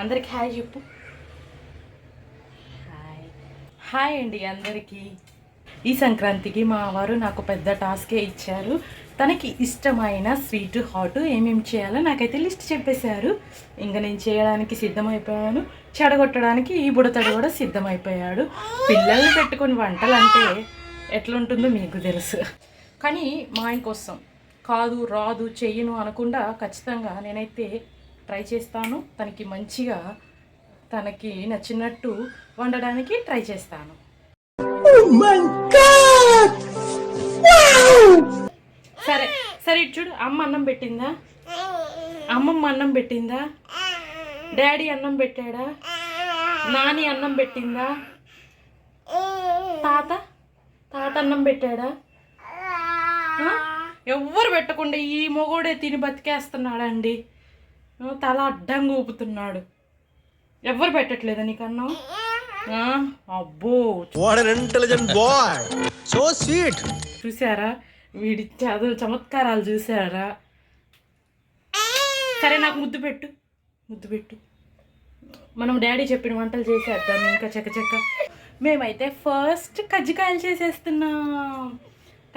అందరికి హాయ్ చెప్పు. Hi. Hi అండి అందరికీ. ఈ సంక్రాంతికి మా వారు నాకు పెద్ద టాస్కే ఇచ్చారు. తనకి ఇష్టమైన స్వీట్ హాట్ ఏమేమి చేయాలో నాకైతే లిస్ట్ చెప్పేశారు. ఇంకా నేను చేయడానికి సిద్ధమైపోయాను. చెడగొట్టడానికి ఈ బుడతడు కూడా సిద్ధమైపోయాడు. పిల్లల్ని పెట్టుకొని వంటలు అంటే ఎట్లుంటుందో మీకు తెలుసు. కానీ మా ఆయన కోసం కాదు రాదు చెయ్యను అనకుండా ఖచ్చితంగా నేనైతే ట్రై చేస్తాను. తనకి మంచిగా తనకి నచ్చినట్టు వండడానికి ట్రై చేస్తాను. సరే సరే ఇటు చూడు. అమ్మ అన్నం పెట్టిందా? అమ్మమ్మ అన్నం పెట్టిందా? డాడీ అన్నం పెట్టాడా? నాని అన్నం పెట్టిందా? తాత? తాత అన్నం పెట్టాడా? ఎవ్వరు పెట్టకుండా ఈ మొగోడే తిని బతికేస్తున్నాడండి? తల అడ్డంగా ఊపుతున్నాడు. ఎవ్వరు పెట్టట్లేదా నీకు అన్నం ఆ? అబ్బో. What an intelligent boy so sweet చూసారా వీడి చదువు చమత్కారాలు చూసారా సరే నాకు ముద్దు పెట్టు. ముద్దు పెట్టు. మనం డాడీ చెప్పిన వంటలు చేసేద్దాం. ఇంకా చకచక మేమైతే ఫస్ట్ కజ్జికాయలు చేసేస్తున్నాం.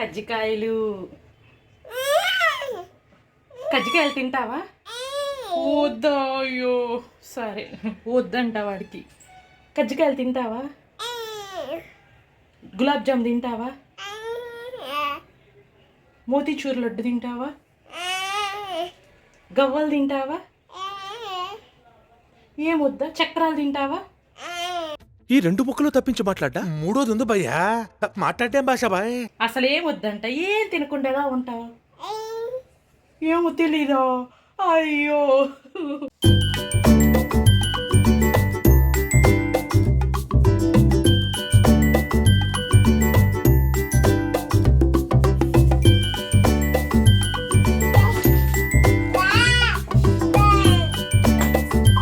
కజ్జికాయలు. కజ్జికాయలు తింటావా? వద్దా అయ్యో సరే. వద్దంట వాడికి. కజ్జికాయలు తింటావా? గులాబ్ జామ్ తింటావా? మోతీచూర్ లడ్డు తింటావా? గవ్వలు తింటావా? ఏమొద్దా చక్రాలు తింటావా? ఈ రెండు ముక్కలు తప్పించి మాట్లాడ్డా? మూడోది ఉంది భయ్యా. మాట్లాడటం భాష బాయ్. అసలు ఏమొద్దంట ఏం తినకుండా ఎలా ఉంటావు? ఏమో తెలీదా? అయ్యో.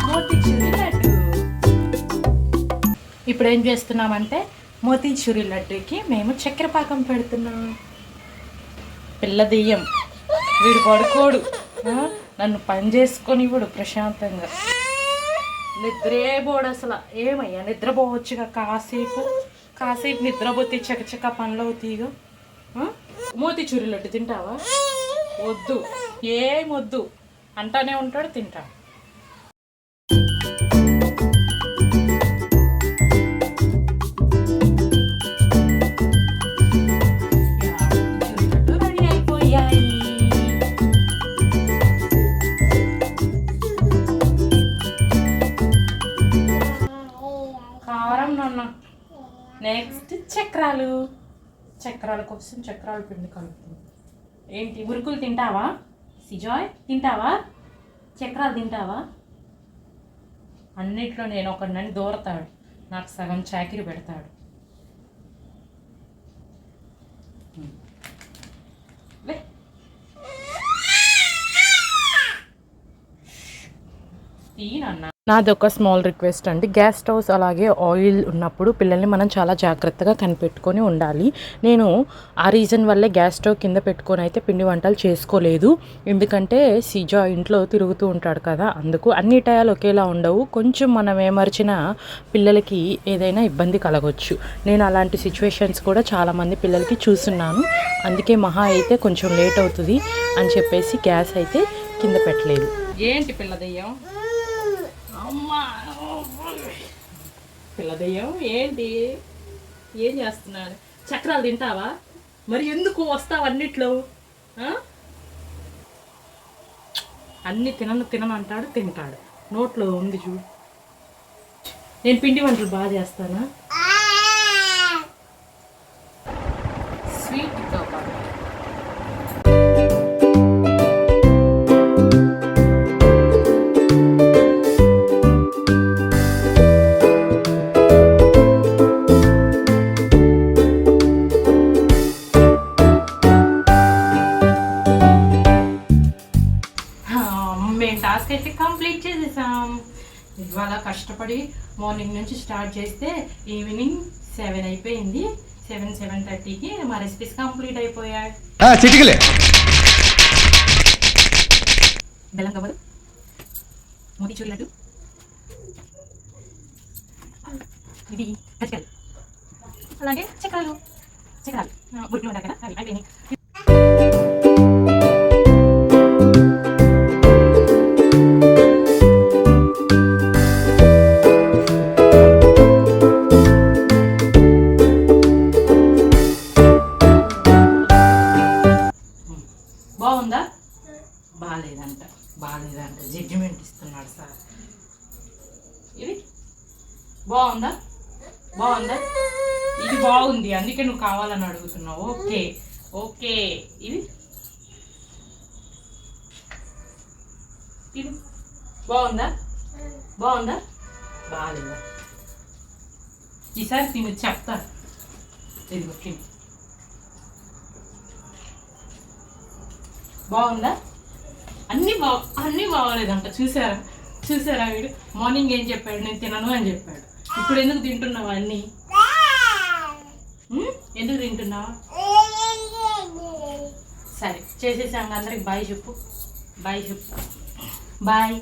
మోతీచూరి ఇప్పుడు ఏం చేస్తున్నామంటే మోతీచూరి లడ్డూకి మేము చక్కెర పాకం పెడుతున్నాం. పిల్ల దెయ్యం. వీడు పడుకోడు. నన్ను పని చేసుకొని ఇవ్వడు ప్రశాంతంగా. నిద్రే పోడు అసలు. ఏమయ్యా నిద్రపోవచ్చుగా కాసేపు? కాసేపు నిద్రపోతే చకచక పనులు అవుతాయిగా మోతిచూరి లడ్డు తింటావా? వద్దు. ఏం వద్దు. అంటానే ఉంటాడు తింటా నెక్స్ట్ చక్రాలు. చక్రాల కోసం చక్రాల పిండి కలుపుతుంది ఏంటి? మురుకులు తింటావా? సిజాయ్ తింటావా? చక్రాలు తింటావా? అన్నిట్లో నేను ఒకడినని దూరతాడు. నాకు సగం చాకిరి పెడతాడు. నాదొక నాది ఒక స్మాల్ రిక్వెస్ట్ అండి. గ్యాస్ స్టవ్స్ అలాగే ఆయిల్ ఉన్నప్పుడు పిల్లల్ని మనం చాలా జాగ్రత్తగా కనిపెట్టుకొని ఉండాలి. నేను ఆ రీజన్ వల్లే గ్యాస్ స్టవ్ కింద పెట్టుకొని అయితే పిండి వంటలు చేసుకోలేదు. ఎందుకంటే సిజా ఇంట్లో తిరుగుతూ ఉంటాడు కదా అందుకు అన్ని టయాలు ఒకేలా ఉండవు. కొంచెం మనం ఏమర్చినా పిల్లలకి ఏదైనా ఇబ్బంది కలగవచ్చు నేను అలాంటి సిచ్యువేషన్స్ కూడా చాలామంది పిల్లలకి చూస్తున్నాను. అందుకే మహా అయితే కొంచెం లేట్ అవుతుంది అని చెప్పేసి గ్యాస్ అయితే కింద పెట్టలేదు. ఏంటి పిల్లదయ్యం పిల్లదయ్యం ఏంటి? ఏం చేస్తున్నాడు? చక్రాలు తింటావా? మరి ఎందుకు వస్తావు అన్నిట్లో? అన్ని తినను తినను అంటాడు తింటాడు. నోట్లో ఉంది చూడు. నేను పిండి వంటలు బాగా చేస్తానా? స్వీట్ కావాలి మేము టాస్క్ అయితే కంప్లీట్ చేసేసాం. ఇవాళ కష్టపడి మార్నింగ్ నుంచి స్టార్ట్ చేస్తే ఈవినింగ్ సెవెన్ అయిపోయింది. సెవెన్ సెవెన్ థర్టీకి మా రెసిపీస్ కంప్లీట్ అయిపోయాయి. బెల్లం మోతీచూర్ లడ్డు ఇది అలాగే చక్రాలు చక్రాలు. బుట్లు ఉంటాయి కదా అవి అయిపోయినాయి. సార్. ఇది? బాగుందా? బాగుందా? ఇది బాగుంది అందుకే నువ్వు కావాలని అడుగుతున్నావు. Okay okay. ఇది? ఇది? బాగుందా? బాగుందా? బాగాలేదా ఈసారి తిని చెప్తా. ఇదిగో తిని. బాగుందా? అన్నీ బా అన్నీ బాగోలేదంట చూసారా? చూసారా వీడు మార్నింగ్ ఏం చెప్పాడు? నేను తినను అని చెప్పాడు. ఇప్పుడు ఎందుకు తింటున్నావు అన్నీ? ఎందుకు తింటున్నావు? సరే చేసేసాం అందరికి. బాయ్ చెప్పు. బాయ్ చెప్పు. బాయ్